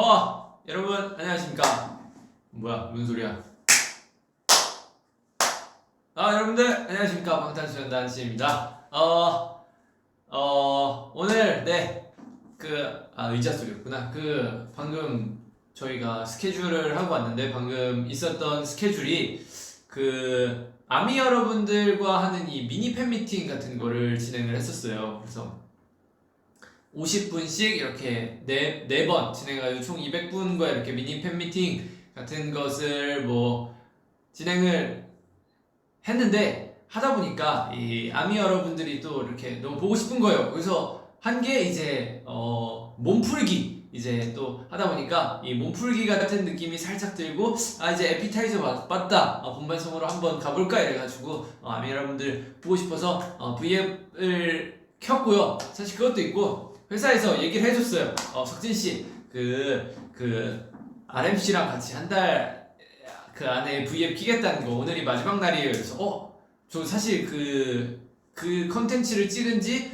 어 여러분 안녕하십니까? 뭐야 무슨 소리야? 아 여러분들 안녕하십니까? 방탄소년단 씨입니다. 어, 어 오늘 네그아 의자 소리였구나. 그 방금 저희가 스케줄을 하고 왔는데 방금 있었던 스케줄이 그 아미 여러분들과 하는 이 미니 팬 미팅 같은 거를 진행을 했었어요. 그래서 50분씩 이렇게 네, 네 번 진행해가지고 총 200분과 이렇게 미니 팬 미팅 같은 것을 뭐 진행을 했는데 하다 보니까 이 아미 여러분들이 또 이렇게 너무 보고 싶은 거예요. 그래서 한 게 이제 어 몸풀기 이제 또 하다 보니까 이 몸풀기 같은 느낌이 살짝 들고 아 이제 에피타이저 맞, 맞다 어, 본방송으로 한번 가볼까 이래가지고 어, 아미 여러분들 보고 싶어서 어, V앱을 켰고요. 사실 그것도 있고 회사에서 얘기를 해줬어요. 어, 석진 씨, 그, 그, RMC랑 같이 한 달 그 안에 V앱 키겠다는 거 오늘이 마지막 날이에요. 그래서, 어, 저 사실 그, 그 컨텐츠를 찍은 지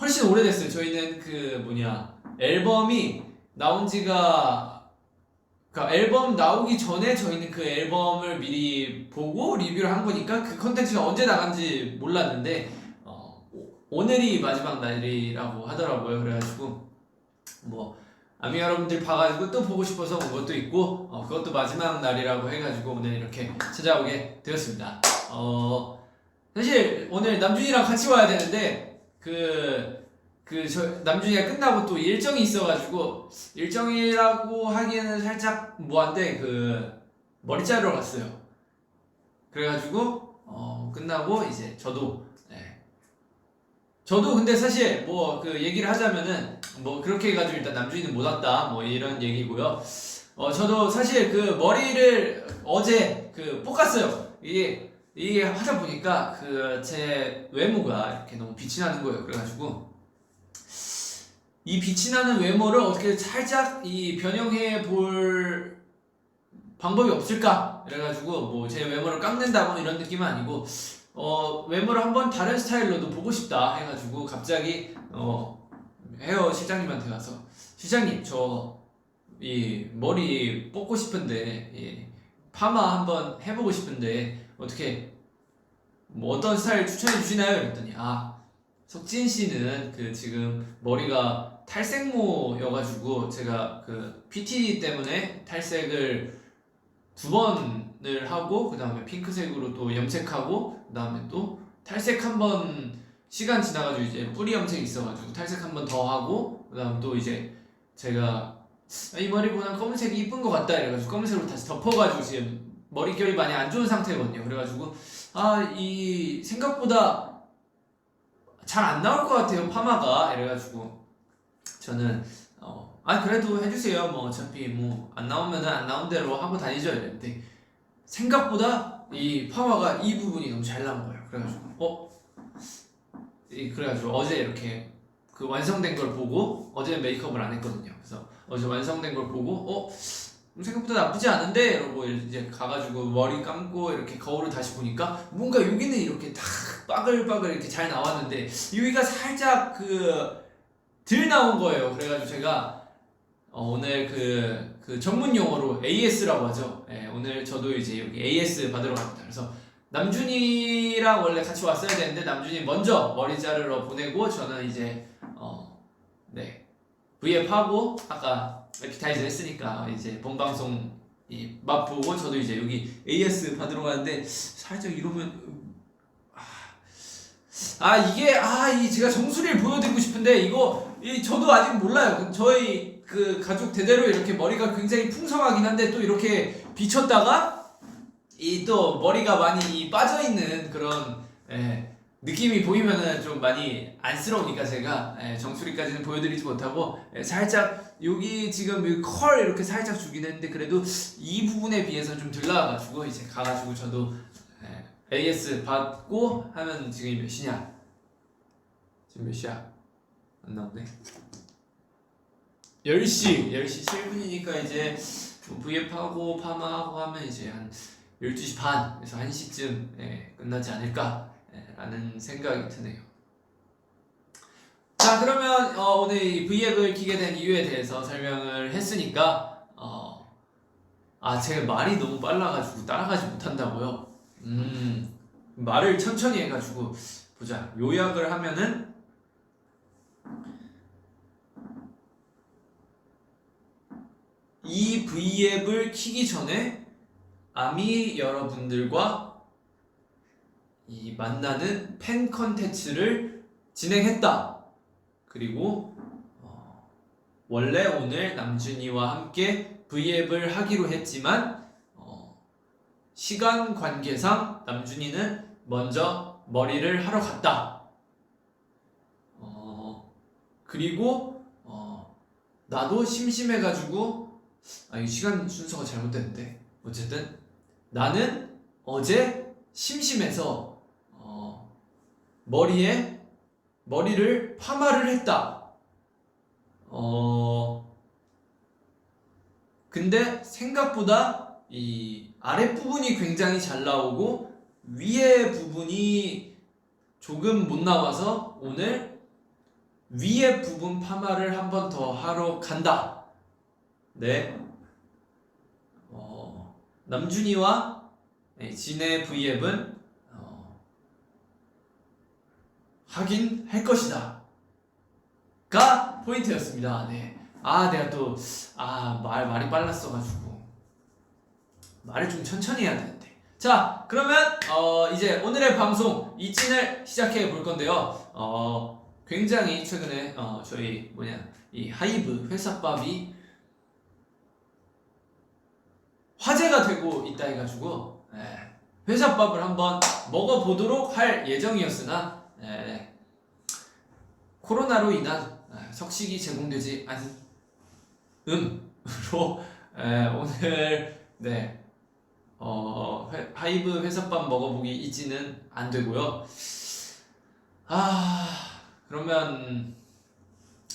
훨씬 오래됐어요. 저희는 그, 뭐냐, 앨범이 나온 지가, 그니까 앨범 나오기 전에 저희는 그 앨범을 미리 보고 리뷰를 한 거니까 그 컨텐츠가 언제 나간지 몰랐는데, 어, 오늘이 마지막 날이라고 하더라고요. 그래가지고 뭐 아미 여러분들 봐가지고 또 보고 싶어서 온 것도 있고 어, 그것도 마지막 날이라고 해가지고 오늘 이렇게 찾아오게 되었습니다. 어 사실 오늘 남준이랑 같이 와야 되는데 그 그 저 남준이가 끝나고 또 일정이 있어가지고 일정이라고 하기에는 살짝 뭐한데 그 머리 자르러 갔어요. 그래가지고 어 끝나고 이제 저도 네, 저도 근데 사실 뭐 그 얘기를 하자면은 뭐 그렇게 해가지고 일단 남준이는 못 왔다 뭐 이런 얘기고요. 어 저도 사실 그 머리를 어제 그 볶았어요. 이게 이게 하다 보니까 그 제 외모가 이렇게 너무 빛이 나는 거예요. 그래가지고 이 빛이 나는 외모를 어떻게 살짝 이 변형해 볼 방법이 없을까? 그래가지고 뭐 제 외모를 깎는다 뭐 이런 느낌은 아니고 어 외모를 한번 다른 스타일로도 보고 싶다 해가지고 갑자기 어 헤어 실장님한테 가서 실장님 저 이 머리 뽑고 싶은데 이 파마 한번 해보고 싶은데 어떻게 뭐 어떤 스타일 추천해 주시나요? 그랬더니 아 석진 씨는 그 지금 머리가 탈색모여가지고 제가 그 PT 때문에 탈색을 두번 을 하고 그 다음에 핑크색으로 또 염색하고 그 다음에 또 탈색 한번 시간 지나가지고 이제 뿌리 염색 있어가지고 탈색 한번 더 하고 그 다음 또 이제 제가 아, 이 머리보다 검은색이 이쁜 것 같다 이래가지고 검은색으로 다시 덮어가지고 지금 머릿결이 많이 안 좋은 상태거든요. 그래가지고 아 이 생각보다 잘 안 나올 것 같아요 파마가. 이래가지고 저는 어, 아 그래도 해주세요. 뭐 어차피 뭐 안 나오면은 안 나온 대로 하고 다니죠. 이랬는데 생각보다 이 파마가 이 부분이 너무 잘 나온 거예요. 그래가지고 어? 이, 그래가지고 어제 이렇게 그 완성된 걸 보고 어제 메이크업을 안 했거든요. 그래서 어제 완성된 걸 보고 어? 음, 생각보다 나쁘지 않은데? 이러고 이제 가가지고 머리 감고 이렇게 거울을 다시 보니까 뭔가 여기는 이렇게 딱 빠글빠글 이렇게 잘 나왔는데 여기가 살짝 그들 나온 거예요. 그래가지고 제가 어, 오늘 그, 그 전문 용어로 AS라고 하죠. 예, 오늘 저도 이제 여기 AS 받으러 갑니다. 그래서 남준이랑 원래 같이 왔어야 되는데 남준이 먼저 머리 자르러 보내고 저는 이제 어, 네 V앱 하고 아까 에피타이저 했으니까 이제 본방송 이 맛보고 저도 이제 여기 AS 받으러 가는데 살짝 이러면 아 이게 아 이 제가 정수리를 보여드리고 싶은데 이거 이 저도 아직 몰라요. 저희 그 가족 대대로 이렇게 머리가 굉장히 풍성하긴 한데 또 이렇게 비쳤다가 이 또 머리가 많이 빠져 있는 그런 예, 느낌이 보이면은 좀 많이 안쓰러우니까 제가 예, 정수리까지는 보여드리지 못하고 예, 살짝 여기 지금 이컬 이렇게 살짝 주긴 했는데 그래도 이 부분에 비해서 좀 덜 나와가지고 이제 가가지고 저도 예, AS 받고 하면 지금 몇 시냐? 지금 몇 시야? 안 나오네. 10시, 10시 7분이니까 이제 뭐 V앱하고 파마하고 하면 이제 한 12시 반에서 1시쯤 예, 끝나지 않을까 예, 라는 생각이 드네요. 자 그러면 어, 오늘 이 V앱을 키게 된 이유에 대해서 설명을 했으니까 어, 아 제가 말이 너무 빨라가지고 따라가지 못한다고요. 음 말을 천천히 해가지고 보자 요약을 하면은 이 V앱을 키기 전에 아미 여러분들과 이 만나는 팬 컨텐츠를 진행했다. 그리고 어, 원래 오늘 남준이와 함께 V앱을 하기로 했지만 어, 시간 관계상 남준이는 먼저 머리를 하러 갔다. 어, 그리고 어, 나도 심심해가지고 아, 이 시간 순서가 잘못됐는데 어쨌든 나는 어제 심심해서 어, 머리에 머리를 파마를 했다. 어, 근데 생각보다 이 아랫부분이 굉장히 잘 나오고 위에 부분이 조금 못 나와서 오늘 위에 부분 파마를 한 번 더 하러 간다. 네. 어, 남준이와 네, 진의 V앱은 어, 하긴 할 것이다. 가 포인트였습니다. 네. 아, 내가 또, 아, 말, 말이 빨랐어가지고. 말을 좀 천천히 해야 되는데. 자, 그러면, 어, 이제 오늘의 방송, 이찐을 시작해 볼 건데요. 어, 굉장히 최근에, 어, 저희, 뭐냐, 이 하이브 회사밥이 화제가 되고 있다 해가지고, 네, 회사밥을 한번 먹어보도록 할 예정이었으나, 네, 코로나로 인한 아, 석식이 제공되지 않음으로 에, 오늘 네 어, 회- 하이브 회사밥 먹어보기 이지는 안 되고요. 아 그러면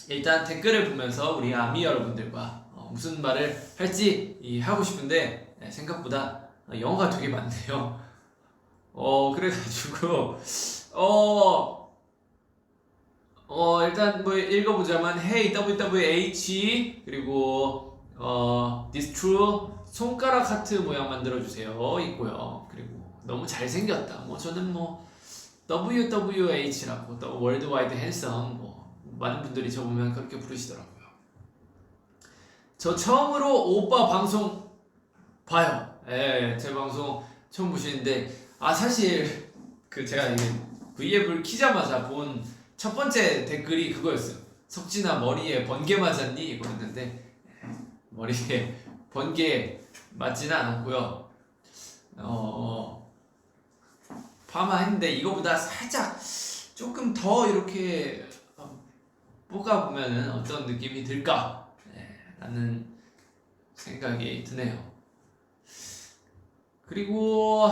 일단 댓글을 보면서 우리 아미 여러분들과 어, 무슨 말을 할지 이, 하고 싶은데 네, 생각보다 영어가 되게 많네요. 어 그래가지고 어. 어 일단 뭐 읽어보자면 Hey WWH 그리고 어 This True 손가락 하트 모양 만들어주세요 있고요 그리고 너무 잘생겼다 뭐 저는 뭐 WWH라고 또 월드와이드 핸섬 뭐 많은 분들이 저 보면 그렇게 부르시더라고요 저 처음으로 오빠 방송 봐요 예 제 방송 처음 보시는데 아 사실 그 제가 이게 V앱을 키자마자 본 첫 번째 댓글이 그거였어요. 석진아 머리에 번개 맞았니? 이거였는데 머리에 번개 맞지는 않았고요. 어 파마 했는데 이거보다 살짝 조금 더 이렇게 어, 볶아 보면은 어떤 느낌이 들까? 네, 라는 생각이 드네요. 그리고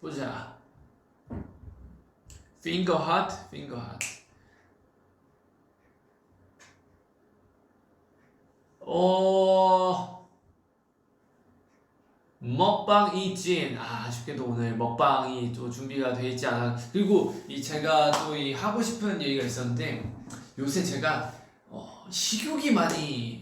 보자. finger hot, finger hot. 어 먹방 이진 아 아쉽게도 오늘 먹방이 또 준비가 돼 있지 않아 그리고 이 제가 또 이 하고 싶은 얘기가 있었는데 요새 제가 어, 식욕이 많이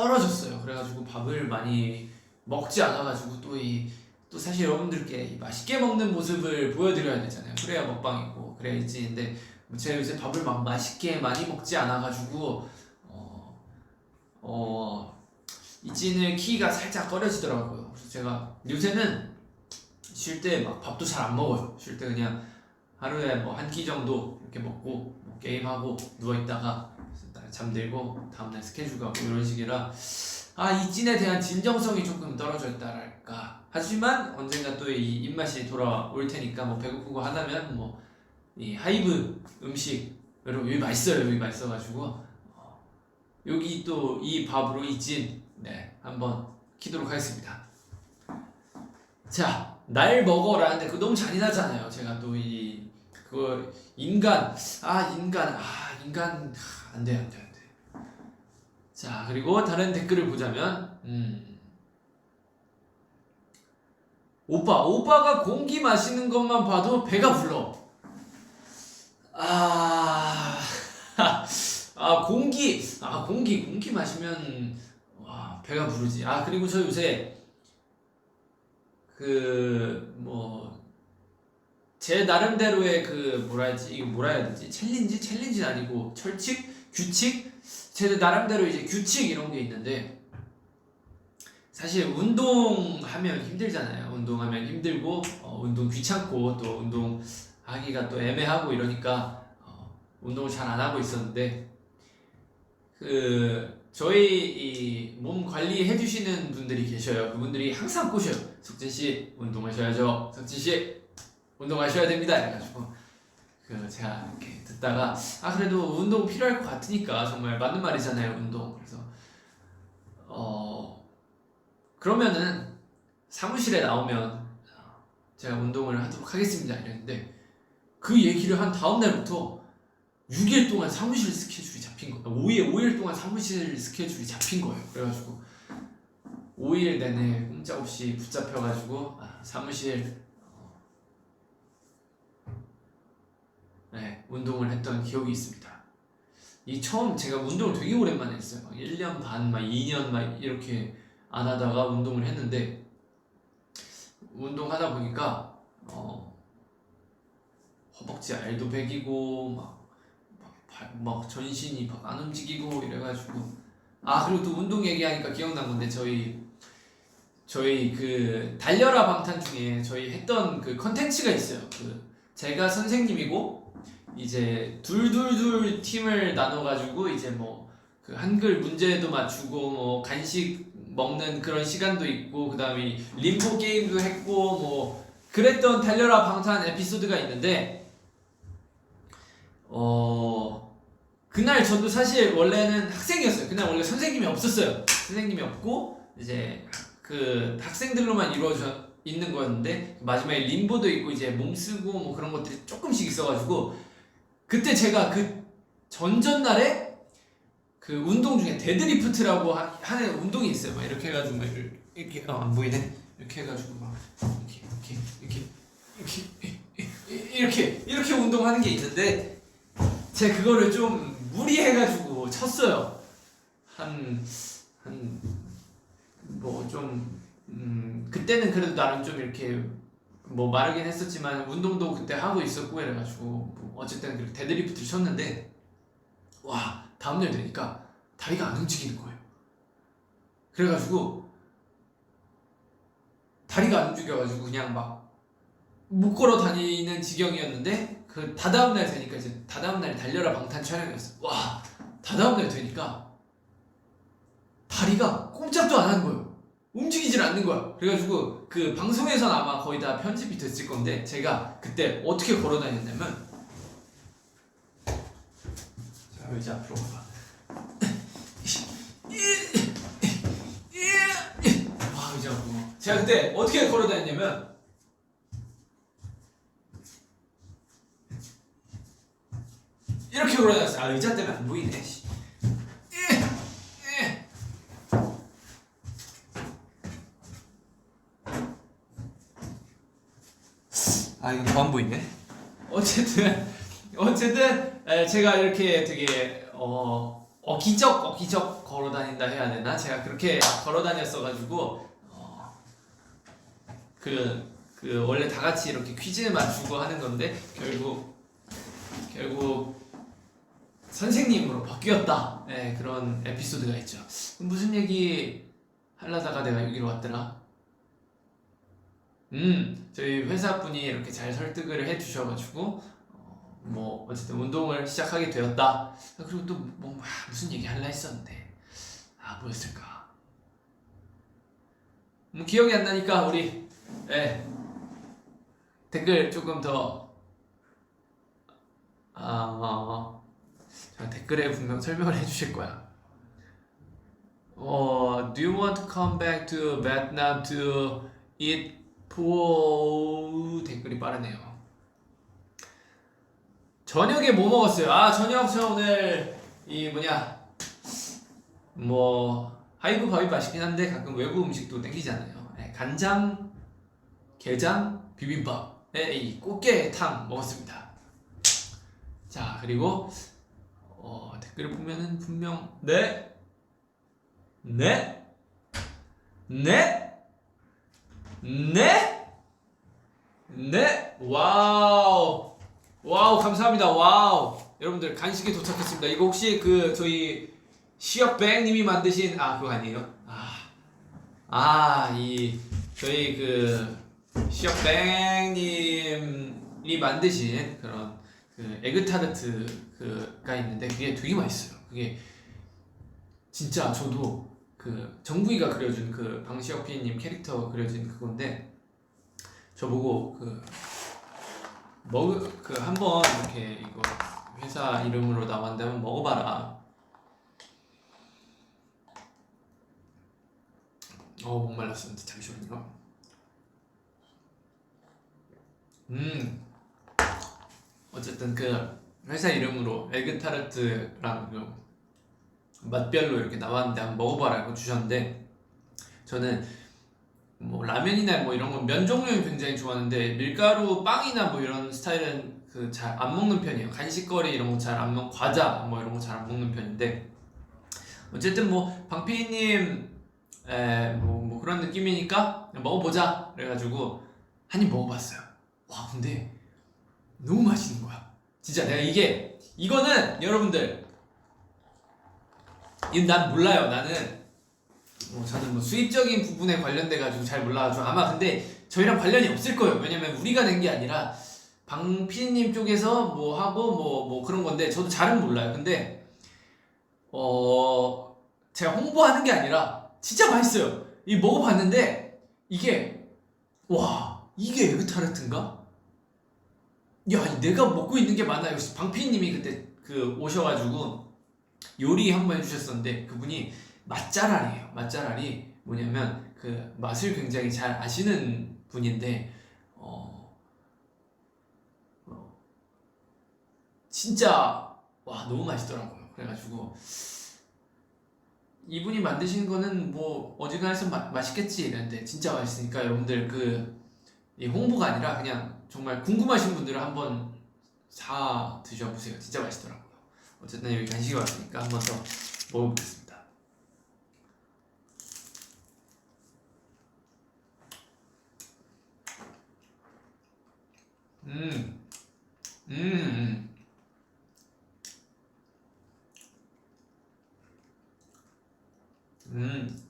떨어졌어요 그래가지고 밥을 많이 먹지 않아가지고 또 이 또 사실 여러분들께 이 맛있게 먹는 모습을 보여드려야 되잖아요 그래야 먹방이고 그래야 이진인데 제가 요새 밥을 막 맛있게 많이 먹지 않아가지고 어, 어 이진을 키가 살짝 꺼려지더라고요. 그래서 제가 요새는 쉴 때 막 밥도 잘 안 먹어요. 쉴 때 그냥 하루에 뭐 한 끼 정도 이렇게 먹고 뭐 게임하고 누워 있다가 잠들고 다음날 스케줄 가고 이런 식이라 아 이진에 대한 진정성이 조금 떨어져 있다랄까. 하지만 언젠가 또 이 입맛이 돌아올 테니까 뭐 배고프고 하다면 뭐 이 하이브 음식 여러분 여기 맛있어요. 여기 맛있어가지고 어, 여기 또 이 밥으로 이진 네 한번 키도록 하겠습니다. 자, 날 먹어라. 근데 그거 너무 잔인하잖아요. 제가 또이 그거 인간 아 인간 아 인간 아, 안 돼 안 돼 안 돼. 자 그리고 다른 댓글을 보자면 음. 오빠 오빠가 공기 마시는 것만 봐도 배가 불러. 아 아 공기 아 공기 공기 마시면 와 배가 부르지 아 그리고 저 요새 그 뭐 제 나름대로의 그 뭐라 해야지 이거 뭐라 해야 되지 챌린지 챌린지는 아니고 철칙 규칙 제 나름대로 이제 규칙 이런 게 있는데 사실 운동하면 힘들잖아요 운동하면 힘들고 어, 운동 귀찮고 또 운동 하기가 또 애매하고 이러니까 어, 운동을 잘 안 하고 있었는데 그 저희 이몸 관리해 주시는 분들이 계셔요. 그분들이 항상 꼬셔요. 석진 씨 운동하셔야죠. 석진 씨 운동하셔야 됩니다. 이래가지고 그 제가 이렇게 듣다가 아 그래도 운동 필요할 것 같으니까 정말 맞는 말이잖아요. 운동 그래서 어 그러면은 사무실에 나오면 제가 운동을 하도록 하겠습니다. 이랬는데 그 얘기를 한 다음 날부터 6일 동안 사무실 스케줄이 잡힌 거예요. 5일, 5일 동안 사무실 스케줄이 잡힌 거예요. 그래가지고 5일 내내 꼼짝없이 붙잡혀가지고 아, 사무실 네, 운동을 했던 기억이 있습니다. 이 처음 제가 운동을 되게 오랜만에 했어요. 막 1년 반, 막 2년 막 이렇게 안 하다가 운동을 했는데 운동하다 보니까 어, 허벅지 알도 베기고 막 발- 막 전신이 막 안 움직이고 이래가지고 아 그리고 또 운동 얘기하니까 기억난 건데 저희 저희 그 달려라 방탄 중에 저희 했던 그 컨텐츠가 있어요 그 제가 선생님이고 이제 둘둘둘 팀을 나눠가지고 이제 뭐 그 한글 문제도 맞추고 뭐 간식 먹는 그런 시간도 있고 그 다음에 림보 게임도 했고 뭐 그랬던 달려라 방탄 에피소드가 있는데 어 그날 저도 사실 원래는 학생이었어요. 그날 원래 선생님이 없었어요. 선생님이 없고 이제 그 학생들로만 이루어져 있는 거였는데 마지막에 림보도 있고 이제 몸 쓰고 뭐 그런 것들이 조금씩 있어가지고 그때 제가 그 전전날에 그 운동 중에 데드리프트라고 하- 하는 운동이 있어요. 막 이렇게 해가지고 막 이렇게, 어, 안 보이네. 이렇게 해가지고 막 이렇게 이렇게 이렇게 이렇게 이렇게 이렇게 운동하는 게 있는데 제가 그거를 좀 무리해가지고 쳤어요. 한 한 뭐좀 음, 그때는 그래도 나름 좀 이렇게 뭐 마르긴 했었지만 운동도 그때 하고 있었고 이래가지고 뭐 어쨌든 그렇게 데드리프트를 쳤는데 와 다음날 되니까 다리가 안 움직이는 거예요. 그래가지고 다리가 안 움직여가지고 그냥 막 못 걸어 다니는 지경이었는데 그 다다음 날 되니까 이제 다다음 날이 달려라 방탄 촬영이었어. 와 다다음 날 되니까 다리가 꼼짝도 안 하는 거예요. 움직이질 않는 거야. 그래가지고 그 방송에선 아마 거의 다 편집이 됐을 건데 제가 그때 어떻게 걸어 다녔냐면 자 의자 앞으로 가봐. 와 의자 앞으로. 제가 그때 어떻게 걸어 다녔냐면 이렇게 걸어 다녔어요. 아 의자 때문에 안 보이네. 씨. 아 이거 더안 보이네. 어쨌든 어쨌든 에, 제가 이렇게 되게 어 어기적 어기적 걸어 다닌다 해야 되나? 제가 그렇게 걸어 다녔어 가지고 어, 어그그 원래 다 같이 이렇게 퀴즈 맞추고 하는 건데 결국 결국 선생님으로 바뀌었다. 네, 그런 에피소드가 있죠. 무슨 얘기 하려다가 내가 여기로 왔더라. 음, 저희 회사 분이 이렇게 잘 설득을 해주셔가지고 어, 뭐 어쨌든 운동을 시작하게 되었다. 아, 그리고 또 뭐 무슨 얘기 할라 했었는데 아 뭐였을까? 음, 기억이 안 나니까 우리 예, 댓글 조금 더 아, 어, 댓글에 분명 설명을 해주실 거야. 어, do you want to come back to Vietnam to eat po? 댓글이 빠르네요. 저녁에 뭐 먹었어요? 아, 저녁 저 오늘 이 뭐냐 뭐 하이브 밥이 맛있긴 한데 가끔 외국 음식도 땡기잖아요. 네, 간장, 게장, 비빔밥에 이 꽃게탕 먹었습니다. 자 그리고 어, 댓글을 보면은 분명 네, 네, 네, 네, 네, 와우, 와우 감사합니다. 와우, 여러분들 간식이 도착했습니다. 이거 혹시 그 저희 시역뱅님이 만드신 아 그거 아니에요? 아, 아 이 저희 그 시역뱅님이 만드신 그런 그 에그타르트 그가 있는데 그게 되게 맛있어요. 그게 진짜 저도 그 정부이가 그려준 그 방시혁 PD님 캐릭터 그려진 그건데 저보고 그먹그 한번 이렇게 이거 회사 이름으로 나왔는데 한번 먹어봐라. 어 목말랐습니다. 잠시만요. 음 어쨌든 그 회사 이름으로 에그 타르트랑 그 맛별로 이렇게 나왔는데 한번 먹어봐라고 주셨는데 저는 뭐 라면이나 뭐 이런 건 면 종류는 굉장히 좋아하는데 밀가루 빵이나 뭐 이런 스타일은 그 잘 안 먹는 편이에요. 간식거리 이런 거 잘 안 먹 과자 뭐 이런 거 잘 안 먹는 편인데 어쨌든 뭐 방피디님 에뭐 뭐 그런 느낌이니까 먹어보자 그래가지고 한 입 먹어봤어요. 와 근데 너무 맛있는 거야. 진짜 내가 이게 이거는 여러분들 난 몰라요 나는 뭐 저는 뭐 수입적인 부분에 관련돼 가지고 잘 몰라가지고 아마 근데 저희랑 관련이 없을 거예요 왜냐면 우리가 낸 게 아니라 방 PD님 쪽에서 뭐 하고 뭐뭐 그런 건데 저도 잘은 몰라요 근데 어 제가 홍보하는 게 아니라 진짜 맛있어요 이 먹어봤는데 이게 와 이게 에그 타르트인가? 야 내가 먹고 있는 게 맞나요? 방 PD님이 그때 그 오셔가지고 요리 한번 해주셨었는데 그분이 맛잘알이에요. 맛잘알이 뭐냐면 그 맛을 굉장히 잘 아시는 분인데 어, 어, 진짜 와 너무 맛있더라고요. 그래가지고 이분이 만드신 거는 뭐 어지간해서 마, 맛있겠지 이랬는데 진짜 맛있으니까 여러분들 그이 홍보가 아니라 그냥 정말 궁금하신 분들은 한번 사 드셔보세요. 진짜 맛있더라고요. 어쨌든 여기 간식이 왔으니까 한 번 더 먹어보겠습니다. 음, 음, 음. 음.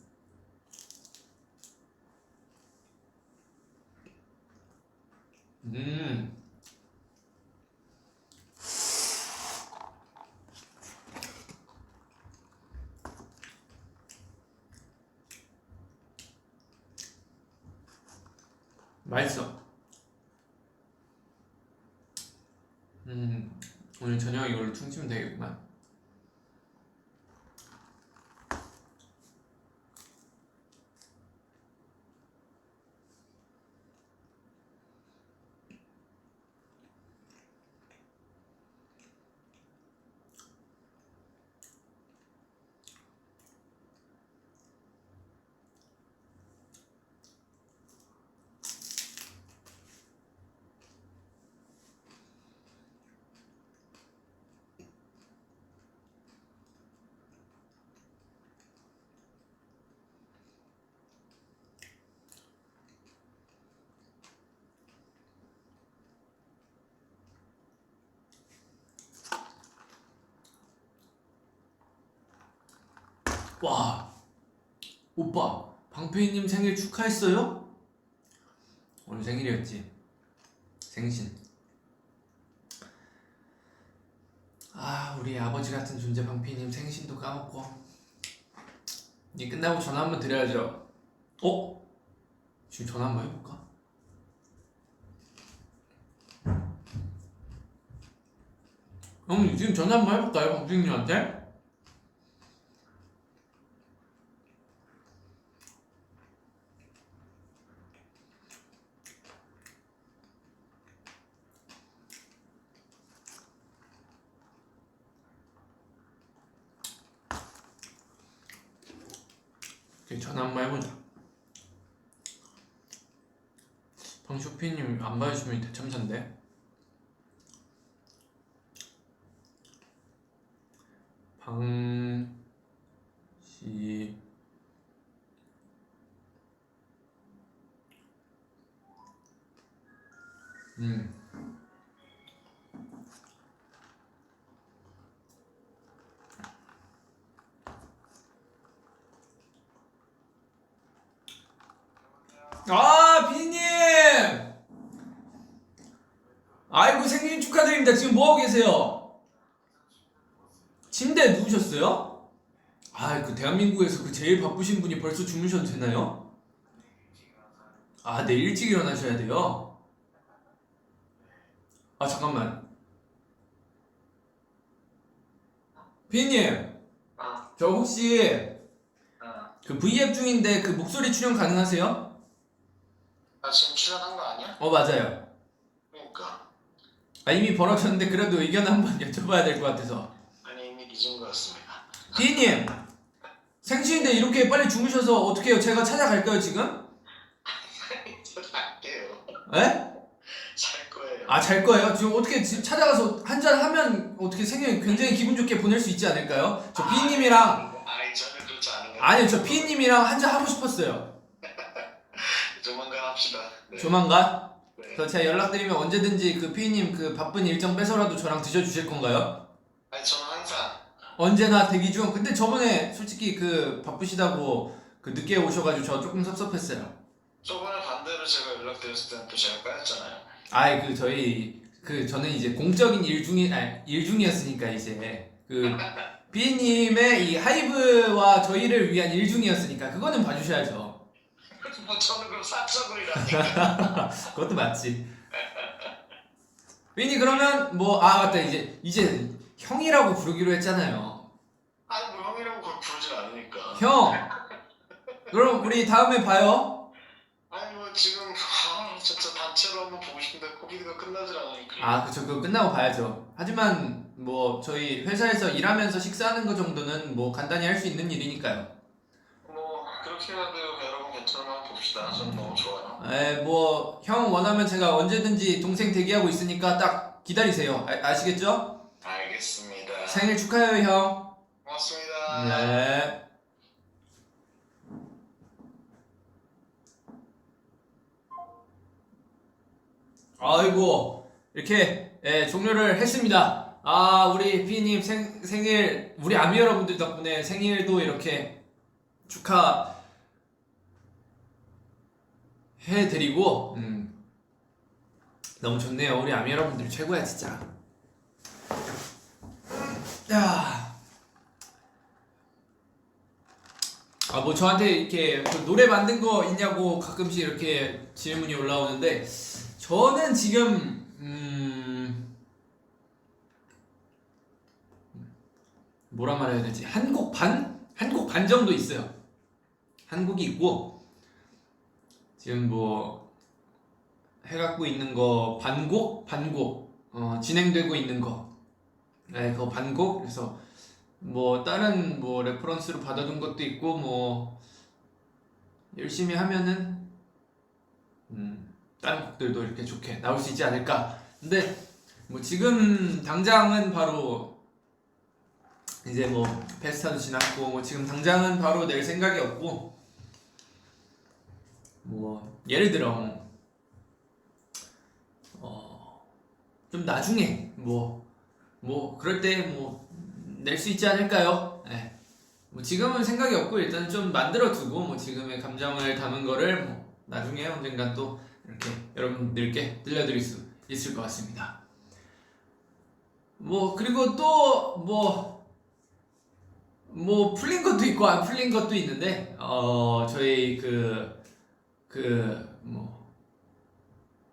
음. 맛있어. 음, 오늘 저녁 이걸로 퉁치면 되겠구만. 와, 오빠, 방패희님 생일 축하했어요? 오늘 생일이었지. 생신. 아, 우리 아버지 같은 존재 방패희님 생신도 까먹고. 이 끝나고 전화 한번 드려야죠. 어? 지금 전화 한번 해볼까? 형, 지금 전화 한번 해볼까요, 방패희님한테? 오케이, 전화 한번 해보자. 방쇼피님 안 봐주시면 대참사인데. 강시 음. 아, 비님! 아이고, 축하드립니다. 지금 뭐하고 계세요? 침대에 누우셨어요? 아, 그 대한민국에서 그 제일 바쁘신 분이 벌써 주무셔도 되나요? 아, 내일 일찍 일어나셔야 돼요? 아, 잠깐만. 비님, 아, 저 혹시 아, 그 V앱 중인데 그 목소리 출연 가능하세요? 나 지금 출연한 거 아니야? 어, 맞아요. 아, 이미 벌어졌는데 그래도 의견 한번 여쭤봐야 될 것 같아서. 아니 이미 늦은 거였습니다. 비님, 생신인데 이렇게 빨리 주무셔서 어떻게 해요? 제가 찾아갈까요, 지금? 저 잘게요. 에? 잘 거예요. 아, 잘 거예요? 지금 어떻게 지금 찾아가서 한 잔 하면 어떻게 생일 굉장히 기분 좋게 보낼 수 있지 않을까요? 저 비님이랑, 아이 저는 그렇지 않은 거. 아니요, 저 비님이랑 한 잔 하고 싶었어요. 조만간 합시다. 네. 조만간? 네. 그래서 제가 연락드리면 언제든지 그 피님 그 바쁜 일정 뺏어라도 저랑 드셔주실 건가요? 아니 저는 항상 언제나 대기 중. 근데 저번에 솔직히 그 바쁘시다고 그 늦게 오셔가지고 저 조금 섭섭했어요. 저번에 반대로 제가 연락드렸을 때는 또 제가 까였잖아요. 아이 그 저희 그 저는 이제 공적인 일 중이 아니 일 중이었으니까 이제 그 비님의 이 하이브와 저희를 위한 일 중이었으니까 그거는 봐주셔야죠. 뭐 저는 그럼 사적을이라니까. 그것도 맞지. 비니 그러면 뭐 아 맞다 이제 이제 형이라고 부르기로 했잖아요. 아니 뭐 형이라고 그걸 부르진 않으니까. 형. 그럼 우리 다음에 봐요. 아니 뭐 지금 아 진짜 단체로 한번 보고 싶은데 코비드가 끝나질 않으니까. 아 그쵸 그거 끝나고 봐야죠. 하지만 뭐 저희 회사에서 일하면서 식사하는 거 정도는 뭐 간단히 할 수 있는 일이니까요. 뭐 그렇게라도 여러분 한번 봅시다. 저는 너무 좋아요. 에, 뭐, 형 원하면 제가 언제든지 동생 대기하고 있으니까 딱 기다리세요. 아, 시겠죠 알겠습니다. 생일 축하해요, 형. 고맙습니다. 네. 아이고, 이렇게, 예, 종료를 했습니다. 아, 우리 피님 생, 생일, 우리 아미 여러분들 덕분에 생일도 이렇게 축하, 해드리고 음, 너무 좋네요 우리 아미 여러분들 최고야 진짜 야. 아, 뭐 저한테 이렇게 그 노래 만든 거 있냐고 가끔씩 이렇게 질문이 올라오는데 저는 지금 음 뭐라 말해야 되지? 한 곡 반? 한 곡 반 정도 있어요. 한 곡이 있고 지금 뭐 해갖고 있는 거 반곡? 반곡. 어, 진행되고 있는 거. 네, 그거 반곡. 그래서 뭐 다른 뭐 레퍼런스로 받아둔 것도 있고 뭐 열심히 하면은 음, 다른 곡들도 이렇게 좋게 나올 수 있지 않을까. 근데 뭐 지금 당장은 바로 이제 뭐 페스타도 지났고 뭐 지금 당장은 바로 낼 생각이 없고 뭐 예를 들어 어좀 나중에 뭐뭐 그럴 때 뭐 낼 수 있지 않을까요? 예. 뭐 지금은 생각이 없고 일단 좀 만들어 두고 뭐 지금의 감정을 담은 거를 뭐 나중에 언젠가 또 이렇게 여러분들께 들려드릴 수 있을 것 같습니다. 뭐 그리고 또뭐뭐 풀린 것도 있고 안 풀린 것도 있는데 어 저희 그 그 뭐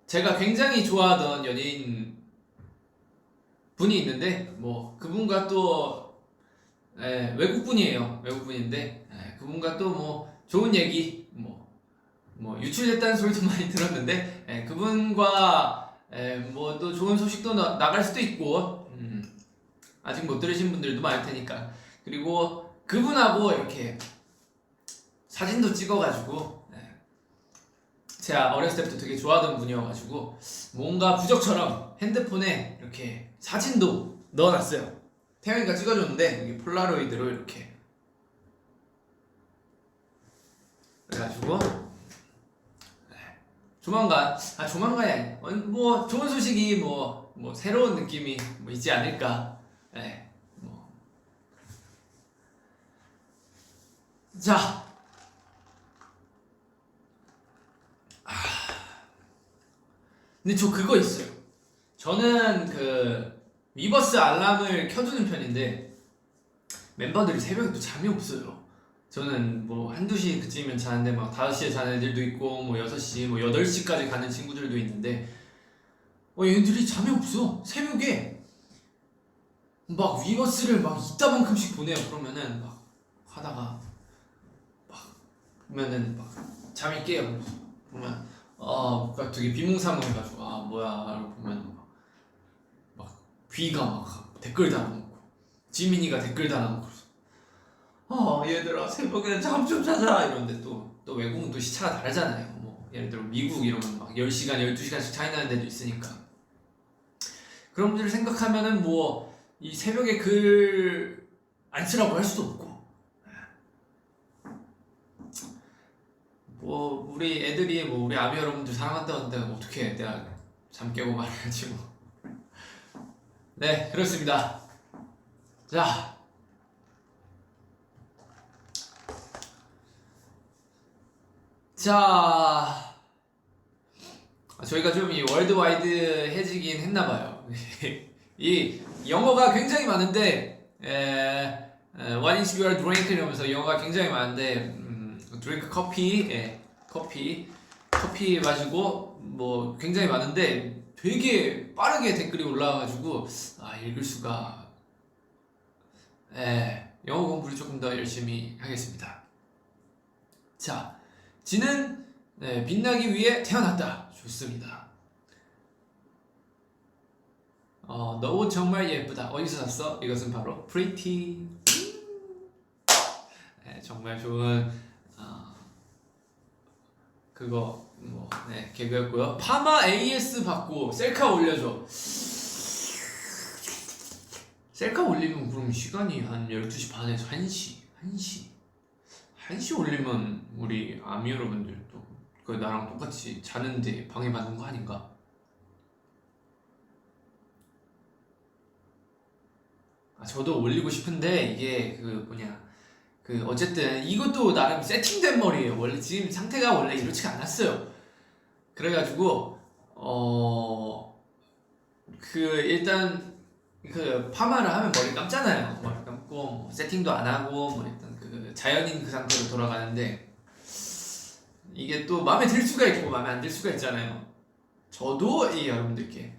제가 굉장히 좋아하던 연예인 분이 있는데 뭐 그분과 또 예, 외국 분이에요. 외국 분인데 예, 그분과 또 뭐 좋은 얘기 뭐 뭐 유출됐다는 소리도 많이 들었는데 예, 그분과 뭐또 좋은 소식도 나, 나갈 수도 있고 음, 아직 못 들으신 분들도 많을 테니까. 그리고 그분하고 이렇게 사진도 찍어가지고 예, 제가 어렸을 때부터 되게 좋아하던 분이어가지고 뭔가 부적처럼 핸드폰에 이렇게 사진도 넣어놨어요. 태영이가 찍어줬는데 이게 폴라로이드로 이렇게 그래가지고 네. 조만간 아 조만간이 아니 어, 뭐 좋은 소식이 뭐뭐 새로운 느낌이 뭐 있지 않을까 네. 뭐. 자 근데 저 그거 있어요 저는 그 위버스 알람을 켜두는 편인데 멤버들이 새벽에 또 잠이 없어요. 저는 뭐 한두 시 그쯤이면 자는데 막 5시에 자는 애들도 있고 뭐 6시 뭐 8시까지 가는 친구들도 있는데 어 얘들이 잠이 없어. 새벽에 막 위버스를 막 이따만큼씩 보내요. 그러면은 막 하다가 막 보면은 막 잠이 깨요. 보면 아 뭔가 되게 비몽사몽해가지고 아 뭐야 이러고 보면 막, 막 귀가 막 댓글 달아놓고 지민이가 댓글 달아놓고 아 얘들아 새벽에 잠 좀 자자! 이러는데 또, 또 외국은 또 시차가 다르잖아요. 뭐 예를 들어 미국 이러면 막 10시간 12시간씩 차이 나는 데도 있으니까. 그런 분들을 생각하면은 뭐 이 새벽에 글 안 쓰라고 할 수도 없고 뭐 우리 애들이 뭐 우리 아미 여러분들 사랑한다는데 어떻게 내가 잠 깨고 말해야지 뭐. 네 그렇습니다. 자. 자. 아, 저희가 좀 이 월드와이드 해지긴 했나봐요. 이 영어가 굉장히 많은데, 에, 에, What is your drink? 이러면서 영어가 굉장히 많은데, 음, drink 커피, 예, 커피, 커피 마시고, 뭐, 굉장히 많은데, 되게 빠르게 댓글이 올라와가지고, 아, 읽을 수가, 예, 영어 공부를 조금 더 열심히 하겠습니다. 자, 지는 네, 빛나기 위해 태어났다. 좋습니다. 어, 너 옷 정말 예쁘다. 어디서 샀어? 이것은 바로 Pretty. 네, 정말 좋은 어, 그거 뭐 네, 개그였고요. 파마 AS 받고 셀카 올려줘. 셀카 올리면 그럼 시간이 한 12시 반에서 1시, 1시. 1시 올리면 우리 아미 여러분들도 그 나랑 똑같이 자는데 방해받는 거 아닌가? 아 저도 올리고 싶은데 이게 그 뭐냐 그 어쨌든 이것도 나름 세팅된 머리예요. 원래 지금 상태가 원래 이렇지가 않았어요. 그래가지고 어 그 일단 그 파마를 하면 머리 감잖아요. 머리 감고 뭐 세팅도 안 하고 뭐 일단 그 자연인 그 상태로 돌아가는데 이게 또 마음에 들 수가 있고 마음에 안 들 수가 있잖아요. 저도 이 여러분들께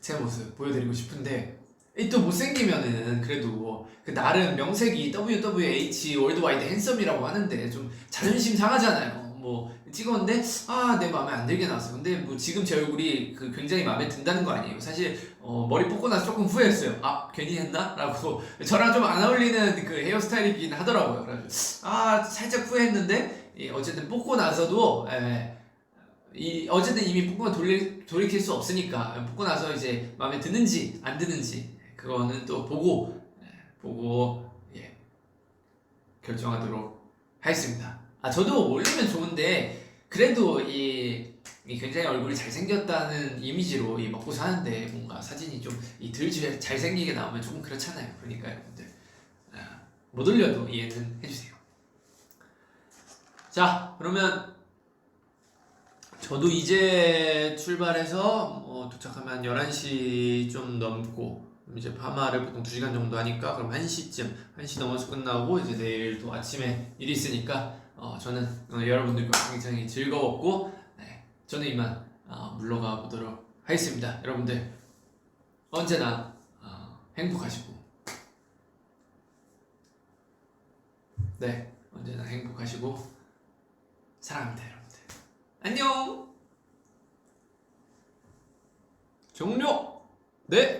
제 모습 보여드리고 싶은데 이 또 못생기면은 그래도 그 나름 명색이 WWH 월드와이드 핸섬이라고 하는데 좀 자존심 상하잖아요. 뭐 찍었는데 아 내 마음에 안 들게 나왔어. 근데 뭐 지금 제 얼굴이 그 굉장히 마음에 든다는 거 아니에요. 사실 어, 머리 뽑고 나서 조금 후회했어요. 아 괜히 했나?라고 저랑 좀 안 어울리는 그 헤어스타일이긴 하더라고요. 그래서 아 살짝 후회했는데 예, 어쨌든 뽑고 나서도 예, 이 어쨌든 이미 뽑고 돌릴 돌이킬 수 없으니까 뽑고 나서 이제 마음에 드는지 안 드는지 그거는 또 보고 예, 보고 예, 결정하도록 하겠습니다. 아 저도 올리면 좋은데 그래도 이, 이 굉장히 얼굴이 잘생겼다는 이미지로 이 먹고 사는데 뭔가 사진이 좀이덜 잘생기게 나오면 조금 그렇잖아요. 그러니까 여러분들 아, 못 올려도 이해는 해주세요. 자 그러면 저도 이제 출발해서 뭐 도착하면 11시 좀 넘고 이제 파마를 보통 2시간 정도 하니까 그럼 1시쯤 1시 넘어서 끝나고 이제 내일 또 아침에 일이 있으니까 어, 저는 어, 여러분들과 굉장히 즐거웠고 네, 저는 이만 어, 물러가 보도록 하겠습니다. 여러분들 언제나 어, 행복하시고. 네 언제나 행복하시고 사랑합니다 여러분들. 안녕! 종료! 네